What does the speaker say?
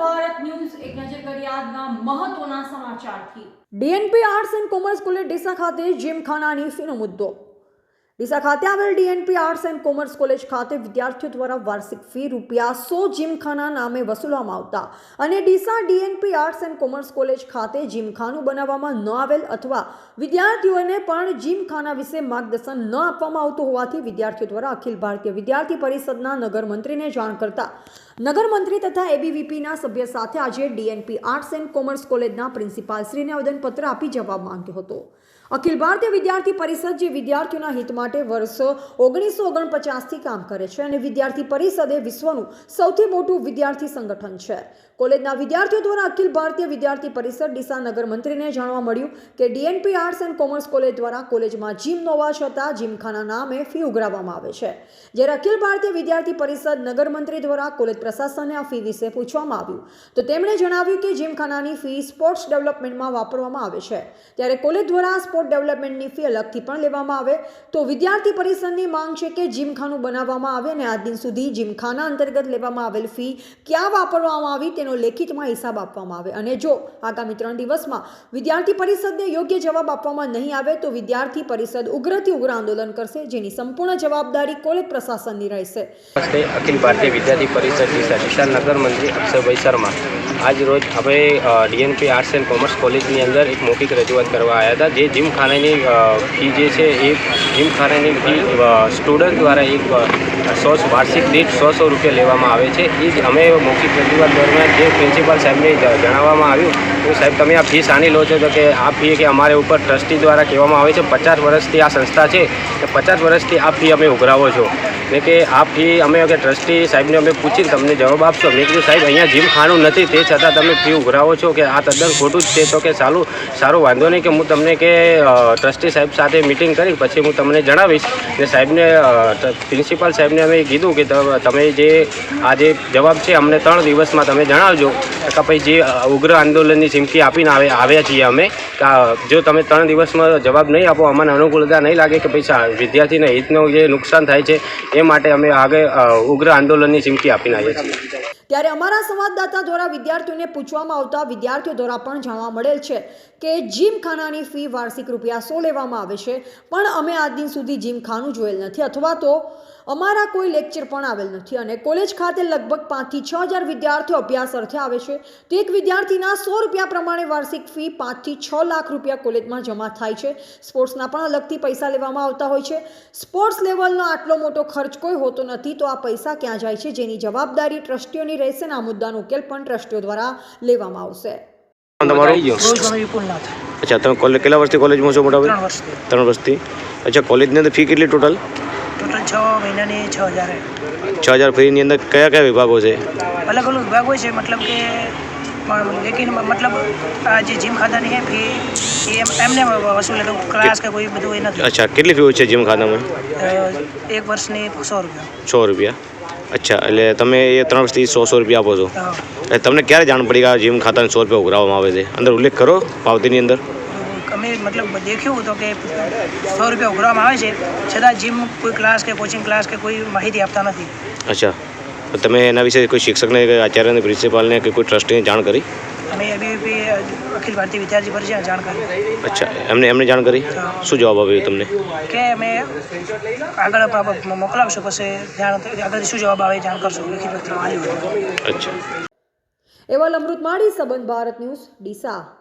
Bharat news એક નજર કરી આજના મહત્વના સમાચારથી DNP arts and commerce college Deesa ખાતે જીમખાનાની ફીનો મુદ્દો. ડીસા ખાતે આવેલ DNP arts and commerce college ખાતે વિદ્યાર્થીઓ દ્વારા વાર્ષિક ફી રૂપિયા સો જીમખાના નામે વસૂલવામાં આવતા અને Deesa DNP arts and commerce college ખાતે જીમખાનું બનાવવામાં ન આવેલ અથવા વિદ્યાર્થીઓને પણ જીમખાના વિશે માર્ગદર્શન ન આપવામાં આવતું હોવાથી વિદ્યાર્થીઓ દ્વારા અખિલ ભારતીય વિદ્યાર્થી પરિષદના નગરમંત્રીને જાણ કરતા નગર મંત્રી તથા એબીવીપીના સભ્ય સાથે આજે ડીએનપી આર્ટ્સ એન્ડ કોમર્સ કોલેજના પ્રિન્સિપાલશ્રીને આવેદનપત્ર આપી જવાબ માંગ્યો હતો. અખિલ ભારતીય વિદ્યાર્થી પરિષદ જે વિદ્યાર્થીઓના હિત માટે વર્ષ ઓગણીસો ઓગણપચાસથી કામ કરે છે અને વિદ્યાર્થી પરિષદ એ વિશ્વનું સૌથી મોટું વિદ્યાર્થી સંગઠન છે. કોલેજના વિદ્યાર્થીઓ દ્વારા અખિલ ભારતીય વિદ્યાર્થી પરિષદ ડીસા નગર મંત્રીને જાણવા મળ્યું કે DNP arts and commerce college દ્વારા કોલેજમાં જીમ નોવા છતાં જીમખાના નામે ફી ઉઘરાવવામાં આવે છે. જ્યારે અખિલ ભારતીય વિદ્યાર્થી પરિષદ નગર મંત્રી દ્વારા કોલેજ પ્રશાસનને આ ફી વિશે પૂછવામાં આવ્યું. તો તેમણે જણાવ્યું કે જીમખાનાની ફી સ્પોર્ટ્સ ડેવલપમેન્ટમાં વાપરવામાં આવે છે. ત્યારે કોલેજ દ્વારા સ્પોર્ટ ડેવલપમેન્ટની ફી અલગથી પણ લેવામાં આવે. તો વિદ્યાર્થી પરિષદની માંગ છે કે જીમખાનું બનાવવામાં આવે અને આ દિન સુધી જીમખાના અંતર્ગત લેવામાં આવેલ ફી ક્યાં વાપરવામાં આવી તેનો લેખિતમાં હિસાબ આપવામાં આવે. અને જો આગામી ત્રણ દિવસમાં વિદ્યાર્થી પરિષદને યોગ્ય જવાબ આપવામાં નહીં આવે તો વિદ્યાર્થી પરિષદ ઉગ્રથી ઉગ્ર આંદોલન કરશે જેની સંપૂર્ણ જવાબદારી કોલેજ પ્રશાસનની રહેશે. અખિલ ભારતીય વિદ્યાર્થી પરિષદ ડીસા વિશાલનગર નગર મંત્રી અક્ષયભાઈ શર્મા. આજ રોજ અમે ડીએનપી આર્ટ્સ એન્ડ કોમર્સ કોલેજની અંદર એક મૌખિક રજૂઆત કરવા આવ્યા હતા. જે જીમખાનાની ફી જે છે એ જીમખાનાની ફી સ્ટુડન્ટ દ્વારા એક સો વાર્ષિક દીઠ સો સો રૂપિયા લેવામાં આવે છે. એ જ અમે મૌખિક રજૂઆત દરમિયાન જે પ્રિન્સિપાલ સાહેબને જણાવવામાં આવ્યું તો સાહેબ, તમે આ ફી સાની લો છો તો કે આ ફી કે અમારે ઉપર ટ્રસ્ટી દ્વારા કહેવામાં આવે છે. પચાસ વર્ષથી આ સંસ્થા છે કે પચાસ વર્ષથી આ ફી અમે ઉઘરાવો છો. એટલે કે આ ફી અમે ટ્રસ્ટી સાહેબને અમે પૂછીને તમને જવાબ આપશો. મેં કીધું, સાહેબ, અહીંયા જીમ ખાનું નથી. તે છતાં તમે ફી ઉઘરાવો છો કે આ તદ્દન ખોટું જ છે, તો કે સારું સારું વાંધો નહીં કે હું તમને કે ટ્રસ્ટી સાહેબ સાથે મિટિંગ કરી, પછી હું તમને જણાવીશ. ને સાહેબને પ્રિન્સિપાલ સાહેબને અમે કીધું કે તમે જે, આ જે જવાબ છે, અમને ત્રણ દિવસમાં તમે જણાવજો. કે ભાઈ જે ઉગ્ર આંદોલનની ચીમકી આપીને આવે, આવ્યા છીએ અમે જો તમે ત્રણ દિવસમાં જવાબ નહીં આપો, અમને અનુકૂળતા નહીં લાગે કે ભાઈ વિદ્યાર્થીને હિતનું જે નુકસાન થાય છે, એ માટે અમે આગળ ઉગ્ર આંદોલનની ચીમકી આપીને આવ્યા છીએ. ત્યારે અમારા સંવાદદાતા દ્વારા વિદ્યાર્થીઓને પૂછવામાં આવતા વિદ્યાર્થીઓ દ્વારા પણ જાણવા મળેલ છે કે જીમખાનાની ફી વાર્ષિક રૂપિયા સો લેવામાં આવે છે, પણ અમે આજ દિન સુધી જીમખાનું જોયેલ નથી અથવા તો અમારા કોઈ લેક્ચર પણ આવેલ નથી અને કોલેજ ખાતે લગભગ પાંચથી છ હજાર વિદ્યાર્થીઓ અભ્યાસ અર્થે આવે છે. તો એક વિદ્યાર્થીના સો રૂપિયા પ્રમાણે વાર્ષિક ફી પાંચથી છ લાખ રૂપિયા કોલેજમાં જમા થાય છે. સ્પોર્ટ્સના પણ અલગથી પૈસા લેવામાં આવતા હોય છે. સ્પોર્ટ્સ લેવલનો આટલો મોટો ખર્ચ કોઈ હોતો નથી, તો આ પૈસા ક્યાં જાય છે? જેની જવાબદારી ટ્રસ્ટીઓની રહેશે અને આ મુદ્દાનો ઉકેલ પણ ટ્રસ્ટીઓ દ્વારા લેવામાં આવશે. તમારું? રોજગારી વિપુલનાથ અચ્છા તમે કોલેજ કેટલા વર્ષથી કોલેજમાં છો મોટા ત્રણ વર્ષથી. ત્રણ વર્ષથી. અચ્છા કોલેજની અંદર ફી કેટલી ટોટલ? ટોટલ છ મહિનાની છ હજાર. છ હજાર ફીની અંદર કયા કયા વિભાગો છે? અલગ અલગ વિભાગ હોય છે મતલબ કે પણ લેકિન મતલબ આ જે જીમ ખાતાની છે ફી એ એમ- એમને વસૂલે તો ક્લાસ કે કોઈ બધું એ નથી. અચ્છા કેટલી ફી હોય છે જીમ ખાતામાં? અ, એક વર્ષની સો રૂપિયા. સો રૂપિયા. અચ્છા એટલે તમે એ ત્રણ વર્ષથી સો સો રૂપિયા આપો છો. એટલે તમને ક્યારે જાણ પડી કે આ જીમ ખાતાને સો રૂપિયા ઉઘરાવવામાં આવે છે? અંદર ઉલ્લેખ કરો પાવતીની અંદર. અમે મતલબ દેખ્યું હતું કે સો રૂપિયા ઉઘરાવવામાં આવે છે છતાં જીમ કોઈ ક્લાસ કે કોચિંગ ક્લાસ કે કોઈ માહિતી આપતા નથી. અચ્છા. તો તમે એના વિશે કોઈ શિક્ષકને કે આચાર્યને પ્રિન્સિપાલને કે કોઈ ટ્રસ્ટીને જાણ કરી? અખિલ ભારતીય વિદ્યાર્થી પરિષદ જાણ કરી અચ્છા એમને એમને જાણ કરી? શું જવાબ આવ્યો તમને? કે અમે આગળ મોકલાવશું પછી જાણ આગળ શું જવાબ આવે જાણ કરશું અખિલ ભારતીય અચ્છા. એવા અમૃત માળી સંબંધ ભારત ન્યૂઝ ડીસા.